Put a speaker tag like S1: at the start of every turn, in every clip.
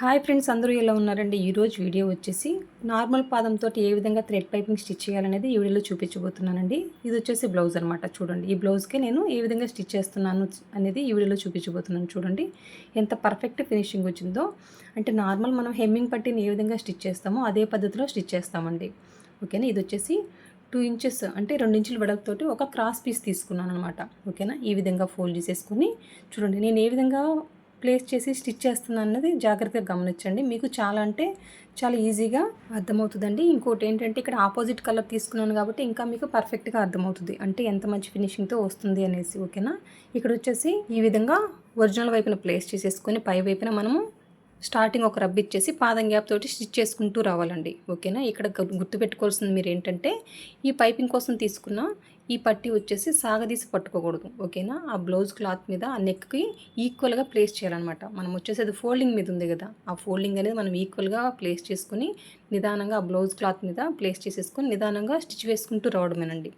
S1: Hi friends అందరూ ఎలా ఉన్నారండి? ఈరోజు వీడియో వచ్చేసి నార్మల్ పాదంతో ఏ విధంగా థ్రెడ్ పైపింగ్ స్టిచ్ చేయాలనేది ఈ వీడియోలో చూపించబోతున్నానండి. ఇది వచ్చేసి బ్లౌజ్ అనమాట చూడండి. ఈ బ్లౌజ్కి నేను ఏ విధంగా స్టిచ్ చేస్తున్నాను అనేది ఈ వీడియోలో చూపించబోతున్నాను చూడండి. ఎంత పర్ఫెక్ట్ ఫినిషింగ్ వచ్చిందో. అంటే నార్మల్ మనం హెమ్మింగ్ పట్టిని ఏ విధంగా స్టిచ్ చేస్తామో అదే పద్ధతిలో స్టిచ్ చేస్తామండి. ఓకేనా? ఇది వచ్చేసి టూ ఇంచెస్ అంటే రెండు ఇంచుల వెడల్పుతోటి ఒక క్రాస్ పీస్ తీసుకున్నాను అనమాట ఓకేనా? ఈ విధంగా ఫోల్డ్ చేసేసుకుని చూడండి. నేను ఏ విధంగా ప్లేస్ చేసి స్టిచ్ చేస్తున్నాను అన్నది జాగ్రత్తగా గమనించండి. మీకు చాలా అంటే చాలా ఈజీగా అర్థమవుతుందండి. ఇంకోటి ఏంటంటే ఇక్కడ ఆపోజిట్ కలర్ తీసుకున్నాను కాబట్టి ఇంకా మీకు పర్ఫెక్ట్గా అర్థమవుతుంది. అంటే ఎంత మంచి ఫినిషింగ్తో వస్తుంది అనేసి ఓకేనా? ఇక్కడ వచ్చేసి ఈ విధంగా ఒరిజినల్ వైపున ప్లేస్ చేసేసుకొని పై వైపున మనము స్టార్టింగ్ ఒక రబ్ ఇచ్చేసి పాదం గ్యాప్ తోటి స్టిచ్ చేసుకుంటూ రావాలండి. ఓకేనా? ఇక్కడ గుర్తుపెట్టుకోవాల్సింది మీరు ఏంటంటే ఈ పైపింగ్ కోసం తీసుకున్న ఈ పట్టి వచ్చేసి సాగదీసి పట్టుకోకూడదు. ఓకేనా? ఆ బ్లౌజ్ క్లాత్ మీద ఆ నెక్కి ఈక్వల్గా ప్లేస్ చేయాలన్నమాట. మనం వచ్చేసి అది ఫోల్డింగ్ మీద ఉంది కదా? ఆ ఫోల్డింగ్ అనేది మనం ఈక్వల్గా ప్లేస్ చేసుకుని నిదానంగా ఆ బ్లౌజ్ క్లాత్ మీద ప్లేస్ చేసేసుకొని నిదానంగా స్టిచ్ వేసుకుంటూ రావడమేనండి.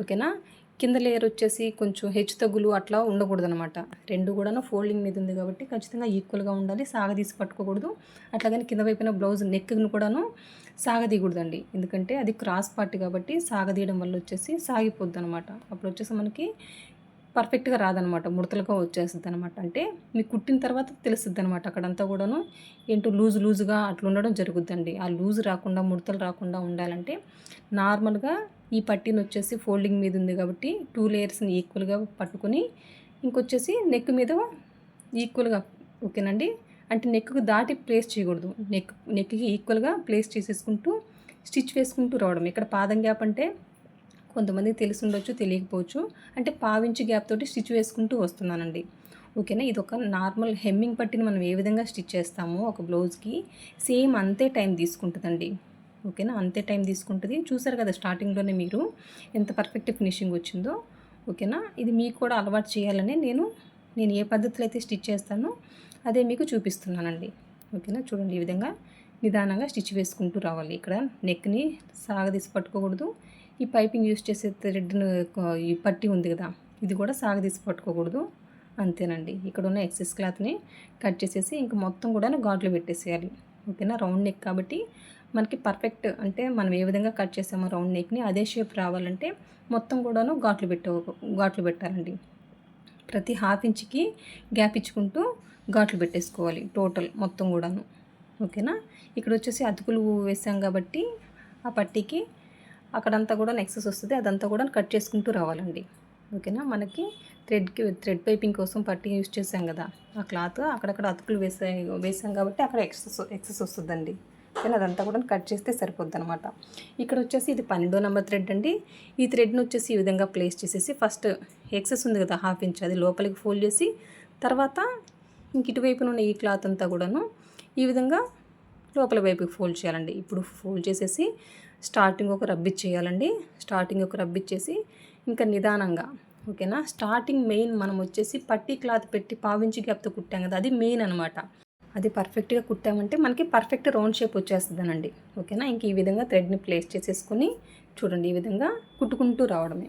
S1: ఓకేనా? కింద లేయర్ వచ్చేసి కొంచెం హెచ్చు తగ్గులు అట్లా ఉండకూడదు అనమాట రెండు కూడాను ఫోల్డింగ్ మీద ఉంది కాబట్టి ఖచ్చితంగా ఈక్వల్గా ఉండాలి సాగదీసి పట్టుకోకూడదు. అట్లాగని కింద వైపున బ్లౌజ్ నెక్ను కూడాను సాగదీయకూడదండి ఎందుకంటే అది క్రాస్ పార్ట్ కాబట్టి సాగదీయడం వల్ల వచ్చేసి సాగిపోద్ది అనమాట అప్పుడు వచ్చేసి మనకి పర్ఫెక్ట్గా రాదనమాట ముడతలుగా వచ్చేస్తుంది అనమాట అంటే మీకు కుట్టిన తర్వాత తెలుస్తుంది అనమాట అక్కడంతా కూడాను ఏంటో లూజ్ లూజ్గా అట్లా ఉండడం జరుగుద్దండి. ఆ లూజ్ రాకుండా ముడతలు రాకుండా ఉండాలంటే నార్మల్గా ఈ పట్టీని వచ్చేసి ఫోల్డింగ్ మీద ఉంది కాబట్టి టూ లేయర్స్ని ఈక్వల్గా పట్టుకొని ఇంకొచ్చేసి నెక్ మీద ఈక్వల్గా ఓకేనండి? అంటే నెక్కు దాటి ప్లేస్ చేయకూడదు. నెక్ నెక్కి ఈక్వల్గా ప్లేస్ చేసేసుకుంటూ స్టిచ్ వేసుకుంటూ రావడం. ఇక్కడ పాదం గ్యాప్ అంటే కొంతమందికి తెలిసి ఉండొచ్చు తెలియకపోవచ్చు. అంటే పావించి గ్యాప్ తోటి స్టిచ్ వేసుకుంటూ వస్తున్నానండి. ఓకేనా? ఇది ఒక నార్మల్ హెమ్మింగ్ పట్టిని మనం ఏ విధంగా స్టిచ్ చేస్తామో ఒక బ్లౌజ్కి సేమ్ అంతే టైం తీసుకుంటుందండి. ఓకేనా? అంతే టైం తీసుకుంటుంది. చూసారు కదా స్టార్టింగ్లోనే మీరు ఎంత పర్ఫెక్ట్ ఫినిషింగ్ వచ్చిందో. ఓకేనా? ఇది మీకు కూడా అలవాటు చేయాలని నేను నేను ఏ పద్ధతిలో అయితే స్టిచ్ చేస్తానో అదే మీకు చూపిస్తున్నానండి. ఓకేనా? చూడండి ఈ విధంగా నిదానంగా స్టిచ్ వేసుకుంటూ రావాలి. ఇక్కడ నెక్ని సాగదీసి పట్టుకోకూడదు. ఈ పైపింగ్ యూస్ చేసే థ్రెడ్ను ఈ పట్టి ఉంది కదా ఇది కూడా సాగదీసి పట్టుకోకూడదు. అంతేనండి. ఇక్కడ ఉన్న ఎక్సెస్ క్లాత్ని కట్ చేసేసి ఇంకా మొత్తం కూడా ఘాట్లు పెట్టేసేయాలి. ఓకేనా? రౌండ్ నెక్ కాబట్టి మనకి పర్ఫెక్ట్ అంటే మనం ఏ విధంగా కట్ చేసామో రౌండ్ నెక్ని అదే షేప్ రావాలంటే మొత్తం కూడాను ఘాట్లు పెట్ట ఘాట్లు పెట్టాలండి. ప్రతి హాఫ్ ఇంచ్కి గ్యాప్ ఇచ్చుకుంటూ ఘాట్లు పెట్టేసుకోవాలి టోటల్ మొత్తం కూడాను. ఓకేనా? ఇక్కడ వచ్చేసి అతుకులు వేసాం కాబట్టి ఆ పట్టీకి అక్కడంతా కూడా నెక్సెస్ వస్తుంది అదంతా కూడా కట్ చేసుకుంటూ రావాలండి. ఓకేనా? మనకి థ్రెడ్కి థ్రెడ్ పైపింగ్ కోసం పట్టి యూస్ చేసాం కదా. ఆ క్లాత్ అక్కడక్కడ అతుకులు వేసా వేసాం కాబట్టి అక్కడ ఎక్సెస్ ఎక్సెస్ వస్తుందండి. కానీ అదంతా కూడా కట్ చేస్తే సరిపోద్ది అనమాట ఇక్కడ వచ్చేసి ఇది పన్నెండో నెంబర్ థ్రెడ్ అండి. ఈ థ్రెడ్ని వచ్చేసి ఈ విధంగా ప్లేస్ చేసేసి ఫస్ట్ ఎక్సెస్ ఉంది కదా హాఫ్ ఇంచ్ అది లోపలికి ఫోల్డ్ చేసి తర్వాత ఇంక ఇటువైపున ఉన్న ఈ క్లాత్ అంతా కూడాను ఈ విధంగా లోపల వైపుకి ఫోల్డ్ చేయాలండి. ఇప్పుడు ఫోల్డ్ చేసేసి స్టార్టింగ్ ఒక రబ్ చేయాలండి. స్టార్టింగ్ ఒక రబ్బిచ్చేసి ఇంకా నిదానంగా ఓకేనా? స్టార్టింగ్ మెయిన్ మనం వచ్చేసి పట్టి క్లాత్ పెట్టి పావించి గ్యాప్తో కుట్టాం కదా అది మెయిన్ అనమాట అది పర్ఫెక్ట్గా కుట్టామంటే మనకి పర్ఫెక్ట్ రౌండ్ షేప్ వచ్చేస్తుందనండి ఓకేనా? ఇంక ఈ విధంగా థ్రెడ్ని ప్లేస్ చేసేసుకొని చూడండి ఈ విధంగా కుట్టుకుంటూ రావడమే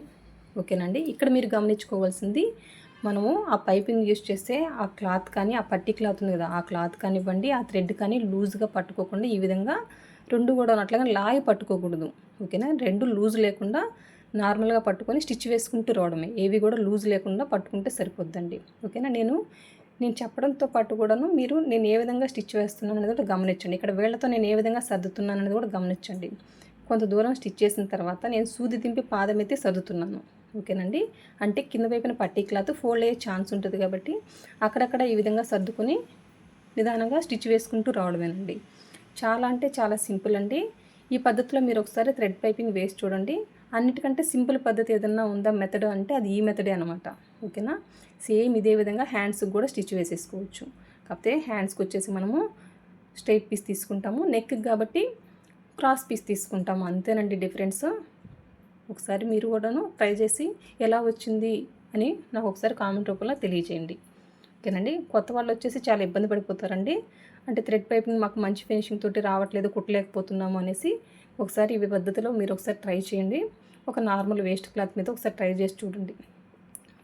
S1: ఓకేనండి? ఇక్కడ మీరు గమనించుకోవాల్సింది మనము ఆ పైపింగ్ యూస్ చేస్తే ఆ క్లాత్ కానీ ఆ పట్టి క్లాత్ ఉంది కదా ఆ క్లాత్ కానివ్వండి ఆ థ్రెడ్ కానీ లూజ్గా పట్టుకోకుండా ఈ విధంగా రెండు కూడా అట్లాగా లాగి పట్టుకోకూడదు. ఓకేనా? రెండు లూజ్ లేకుండా నార్మల్గా పట్టుకొని స్టిచ్ వేసుకుంటూ రావడమే. ఏవి కూడా లూజ్ లేకుండా పట్టుకుంటే సరిపోద్దండి. ఓకేనా? నేను నేను చెప్పడంతో పాటు కూడాను మీరు నేను ఏ విధంగా స్టిచ్ వేస్తున్నాను అనేది కూడా గమనించండి. ఇక్కడ వేళ్ళతో నేను ఏ విధంగా సర్దుతున్నాను అనేది కూడా గమనించండి. కొంత దూరం స్టిచ్ చేసిన తర్వాత నేను సూది దింపి పాదం అయితే సర్దుతున్నాను. ఓకేనండి. అంటే కింద వైపున పట్టీ క్లాత్ ఫోల్డ్ అయ్యే ఛాన్స్ ఉంటుంది కాబట్టి అక్కడక్కడ ఈ విధంగా సర్దుకొని నిదానంగా స్టిచ్ వేసుకుంటూ రావడమేనండి. చాలా అంటే చాలా సింపుల్ అండి. ఈ పద్ధతిలో మీరు ఒకసారి థ్రెడ్ పైపింగ్ వేసి చూడండి. అన్నిటికంటే సింపుల్ పద్ధతి ఏదన్నా ఉందా మెథడ్ అంటే అది ఈ మెథడే అనమాట ఓకేనా? సేమ్ ఇదే విధంగా హ్యాండ్స్కి కూడా స్టిచ్ వేసేసుకోవచ్చు. కాకపోతే హ్యాండ్స్కి వచ్చేసి మనము స్ట్రైట్ పీస్ తీసుకుంటాము. నెక్కి కాబట్టి క్రాస్ పీస్ తీసుకుంటాము. అంతేనండి డిఫరెన్స్ ఒకసారి మీరు కూడాను ట్రై చేసి ఎలా వచ్చింది అని నాకు ఒకసారి కామెంట్ రూపంలో తెలియజేయండి. ఓకేనండి? కొత్త వాళ్ళు వచ్చేసి చాలా ఇబ్బంది పడిపోతారండి. అంటే థ్రెడ్ పైపింగ్ మాకు మంచి ఫినిషింగ్ తోటి రావట్లేదు కుట్టలేకపోతున్నాము అనేసి ఒకసారి ఇవి పద్ధతిలో మీరు ఒకసారి ట్రై చేయండి. ఒక నార్మల్ వేస్ట్ క్లాత్ మీద ఒకసారి ట్రై చేసి చూడండి.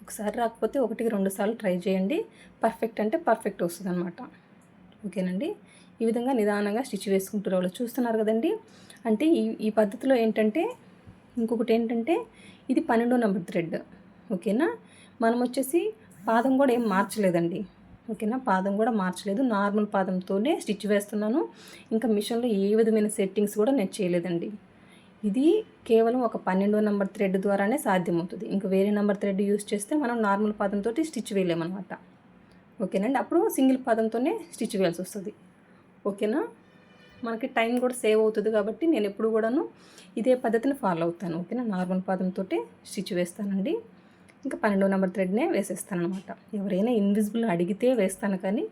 S1: ఒకసారి రాకపోతే ఒకటికి రెండు సార్లు ట్రై చేయండి. పర్ఫెక్ట్ అంటే పర్ఫెక్ట్ వస్తుంది అనమాట ఓకేనండి? ఈ విధంగా నిదానంగా స్టిచ్ వేసుకుంటున్న వాళ్ళు చూస్తున్నారు కదండి? అంటే ఈ ఈ పద్ధతిలో ఏంటంటే ఇంకొకటి ఏంటంటే ఇది పన్నెండో నెంబర్ థ్రెడ్. ఓకేనా? మనం వచ్చేసి పాదం కూడా ఏం మార్చలేదండి. ఓకేనా? పాదం కూడా మార్చలేదు. నార్మల్ పాదంతోనే స్టిచ్ వేస్తున్నాను. ఇంకా మిషన్లో ఏ విధమైన సెట్టింగ్స్ కూడా నేను చేయలేదండి. ఇది కేవలం ఒక పన్నెండో నెంబర్ థ్రెడ్ ద్వారానే సాధ్యమవుతుంది. ఇంకా వేరే నెంబర్ థ్రెడ్ యూస్ చేస్తే మనం నార్మల్ పాదంతో స్టిచ్ వేయలేమన్నమాట. ఓకేనండి? అప్పుడు సింగిల్ పాదంతోనే స్టిచ్ వేయాల్సి వస్తుంది ఓకేనా? మనకి టైం కూడా సేవ్ అవుతుంది కాబట్టి నేను ఎప్పుడు కూడాను ఇదే పద్ధతిని ఫాలో అవుతాను ఓకేనా? నార్మల్ పాదంతో స్టిచ్ వేస్తానండి. ఇంకా పన్నెండో నెంబర్ థ్రెడ్నే వేసేస్తానమాట ఎవరైనా ఇన్విజిబుల్ అడిగితే వేస్తాను కానీ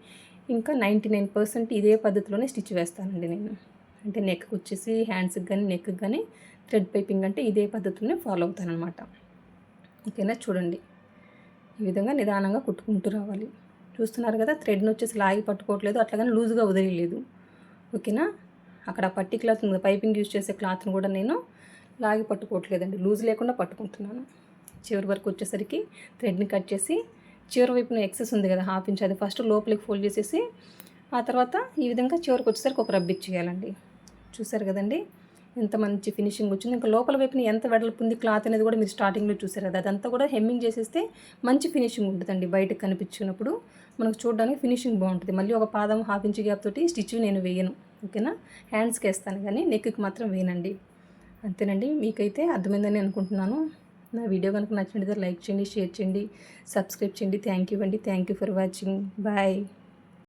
S1: ఇంకా నైంటీ నైన్ పర్సెంట్ ఇదే పద్ధతిలోనే స్టిచ్ వేస్తానండి నేను. అంటే నెక్కి వచ్చేసి హ్యాండ్స్కి కానీ నెక్కి కానీ థ్రెడ్ పైపింగ్ అంటే ఇదే పద్ధతిలోనే ఫాలో అవుతానమాట ఓకేనా? చూడండి. ఈ విధంగా నిదానంగా కుట్టుకుంటూ రావాలి. చూస్తున్నారు కదా థ్రెడ్ని వచ్చేసి లాగి పట్టుకోవట్లేదు అట్లాగని లూజ్గా వదిలేదు ఓకేనా? అక్కడ పట్టి క్లాత్ ఉంది. పైపింగ్ యూజ్ చేసే క్లాత్ని కూడా నేను లాగి పట్టుకోవట్లేదండి. లూజ్ లేకుండా పట్టుకుంటున్నాను. చివరి వరకు వచ్చేసరికి థ్రెడ్ని కట్ చేసి చివరి వైపున ఎక్సెస్ ఉంది కదా హాఫ్ ఇంచ్ అది ఫస్ట్ లోపలికి ఫోల్డ్ చేసేసి ఆ తర్వాత ఈ విధంగా చివరికి వచ్చేసరికి ఒక రబ్బిచ్చేయాలండి చూసారు కదండి? ఎంత మంచి ఫినిషింగ్ వచ్చింది. ఇంకా లోపల వైపున ఎంత వెడల్పు ఉంది క్లాత్ అనేది కూడా మీరు స్టార్టింగ్లో చూసారు కదా అదంతా కూడా హెమ్మింగ్ చేసేస్తే మంచి ఫినిషింగ్ ఉంటుందండి బయటకు కనిపించినప్పుడు మనకు చూడడానికి ఫినిషింగ్ బాగుంటుంది. మళ్ళీ ఒక పాదం హాఫ్ ఇంచ్ గ్యాప్ తోటి స్టిచ్ నేను వేయను. ఓకేనా హ్యాండ్స్కి వేస్తాను కానీ నెక్కి మాత్రం వేయనండి. అంతేనండి. మీకైతే అర్థమైందని అనుకుంటున్నాను. నా వీడియో కనుక నచ్చినట్లయితే లైక్ చేయండి షేర్ చేయండి సబ్స్క్రైబ్ చేయండి. థ్యాంక్ యూ అండి. Thank you for watching bye